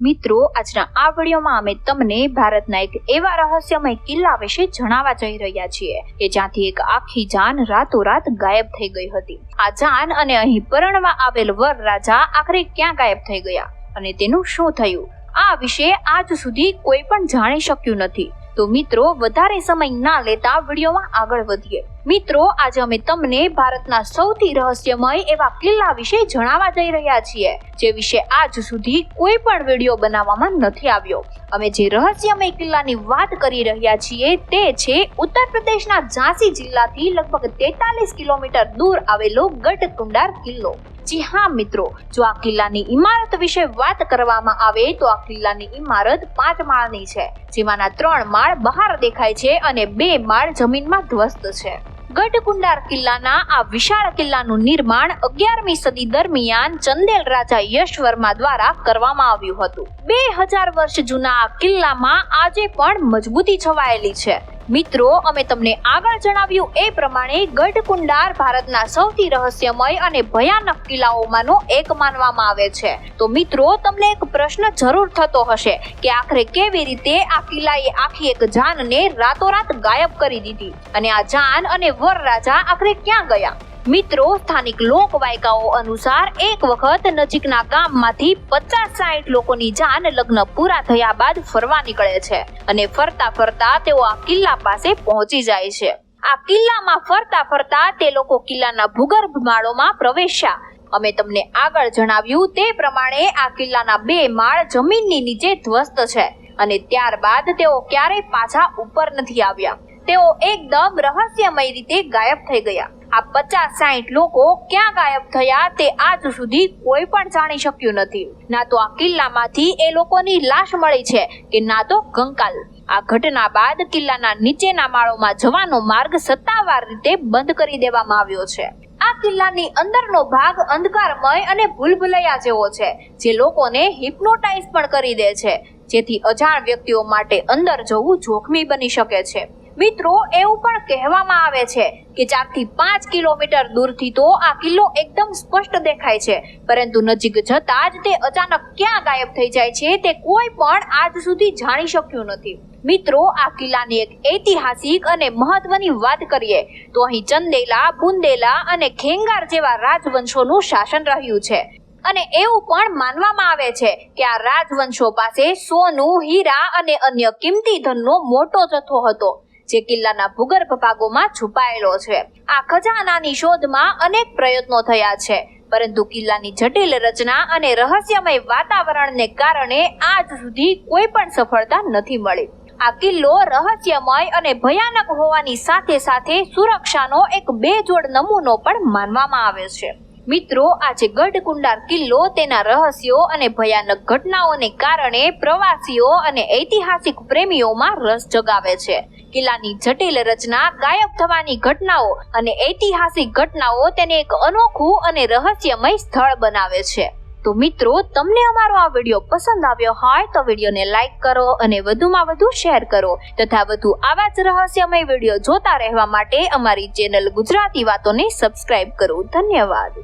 મિત્રો, આજના આ વિડીયોમાં અમે તમને ભારતના એક એવા રહસ્યમય કિલ્લા વિશે જણાવવા જઈ રહ્યા છીએ કે જ્યાંથી એક આખી જાન રાતોરાત ગાયબ થઈ ગઈ હતી. આ જાન અને અહીં પરણવા આવેલ વર રાજા આખરે ક્યાં ગાયબ થઈ ગયા અને તેનું શું થયું? આ વિશે આજ સુધી કોઈ પણ જાણી શક્યું નથી. તો મિત્રો, વધારે સમય ના લેતા વિડીયોમાં આગળ વધીએ. મિત્રો, આજે અમે તમને ભારતના સૌથી રહસ્યમય એવા કિલ્લા વિશે જણાવવા જઈ રહ્યા છીએ, જે વિશે આજ સુધી કોઈ પણ વીડિયો બનાવવામાં નથી આવ્યો. અમે જે રહસ્યમય કિલ્લાની વાત કરી રહ્યા છીએ તે છે, ઉત્તર પ્રદેશના ઝાંસી જિલ્લાથી લગભગ તેતાલીસ કિલોમીટર દૂર આવેલો ગઢકુંડાર કિલ્લો. જી હા, મિત્રો. જો આ કિલ્લાની ઇમારત વિશે વાત કરવામાં આવે, તો આ કિલ્લાની ઇમારત પાંચ માળની છે, જેમાંના ત્રણ માળ બહાર દેખાય છે અને બે માળ જમીનમાં ધ્વસ્ત છે. ગઢકુંડાર કિલ્લાના આ વિશાળ કિલ્લાનું નિર્માણ અગિયારમી સદી દરમિયાન ચંદેલ રાજા યશવર્મા દ્વારા કરવામાં આવ્યું હતું. બે હજાર વર્ષ જૂના આ કિલ્લામાં આજે પણ મજબૂતી છવાયેલી છે. મિત્રો, અમે તમને આગળ જણાવ્યું એ પ્રમાણે ગઢકુંડાર ભારતના સૌથી રહસ્યમય અને ભયાનક કિલ્લાઓમાંનો એક માનવામાં આવે છે. તો મિત્રો, તમને એક પ્રશ્ન જરૂર થતો હશે કે આખરે કેવી રીતે આ કિલ્લાએ આખી એક જાનને રાતોરાત ગાયબ કરી દીધી? અને આ જાન અને વર રાજા આખરે ક્યાં ગયા? મિત્રો, સ્થાનિક લોકવાયકાઓ અનુસાર એક વખત નજીકના ગામમાંથી પચાસ સાઠ લોકોની જાન લગ્ન પૂરા થયા બાદ ફરવા નીકળે છે અને ફરતા ફરતા તેઓ આ કિલ્લા પાસે પહોંચી જાય છે. આ કિલ્લામાં ફરતા ફરતા તે લોકો કિલ્લાના ભૂગર્ભ માળોમાં પ્રવેશ્યા. અમે તમને આગળ જણાવ્યું તે પ્રમાણે આ કિલ્લાના બે માળ જમીનની નીચે ધ્વસ્ત છે અને ત્યારબાદ તેઓ ક્યારેય પાછા ઉપર નથી આવ્યા. તેઓ એકદમ રહસ્યમય રીતે ગાયબ થઈ ગયા. આ પચાસ સાહીઠ લોકો ક્યાં ગાયબ થયા તે આજ સુધી કોઈ પણ જાણી શક્યું નથી. ના તો આ કિલ્લામાંથી એ લોકોની લાશ મળી છે કે ના તો કંકાલ. આ ઘટના બાદ કિલ્લાના નીચેના માળોમાં જવાનો માર્ગ સત્તાવાર રીતે બંધ કરી દેવામાં આવ્યો છે. આ કિલ્લાની અંદરનો ભાગ અંધકારમય અને ભૂલભુલૈયા જેવો છે, જે લોકોને હિપ્નોટાઇઝ પણ કરી દે છે. જેથી અજાણ વ્યક્તિઓ માટે અંદર જવું જોખમી બની શકે છે. મિત્રો, એવું પણ કહેવામાં આવે છે કે ચારથી પાંચ કિલોમીટર દૂરથી તો આ કિલ્લો એકદમ સ્પષ્ટ દેખાય છે. પરંતુ નજીક જતા જ તે અચાનક ક્યાં ગાયબ થઈ જાય છે તે કોઈ પણ આજ સુધી જાણી શક્યું નથી. મિત્રો, આ કિલ્લાની એક ઐતિહાસિક અને મહત્વની વાત કરીએ, તો અહીં ચંદેલા, બુંદેલા અને ખેંગાર જેવા રાજવંશોનું શાસન રહ્યું છે. અને એવું પણ માનવામાં આવે છે કે આ રાજવંશો પાસે સોનું, હીરા અને અન્ય કિંમતી ધનનો મોટો જથ્થો હતો, જે કિલ્લાના ભૂગર્ભ ભાગોમાં છુપાયેલો છે. આ ખજાનાની શોધમાં અનેક પ્રયત્નો થયા છે, પરંતુ કિલ્લાની જટિલ રચના અને રહસ્યમય વાતાવરણને કારણે આજ સુધી કોઈ પણ સફળતા નથી મળી. આ કિલ્લો રહસ્યમય અને ભયાનક હોવાની સાથે સાથે સુરક્ષાનો એક બેજોડ નમૂનો પણ માનવામાં આવે છે. મિત્રો, આજે ગઢકુંડાર કિલ્લો, તેના રહસ્યો અને ભયાનક ઘટનાઓને કારણે પ્રવાસીઓ અને ઐતિહાસિક પ્રેમીઓમાં રસ જગાવે છે. કિલ્લાની જટિલ રચના, ગાયબ થવાની ઘટનાઓ અને ઐતિહાસિક ઘટનાઓ તેને એક અનોખું અને રહસ્યમય સ્થળ બનાવે છે. તો મિત્રો, તમને અમારો આ વીડિયો પસંદ આવ્યો હોય તો વિડીયોને લાઈક કરો અને વધુમાં વધુ શેર કરો તથા વધુ આવા જ રહસ્યમય વીડિયો જોતા રહેવા માટે અમારી ચેનલ ગુજરાતી વાતોને સબસ્ક્રાઇબ કરો. ધન્યવાદ.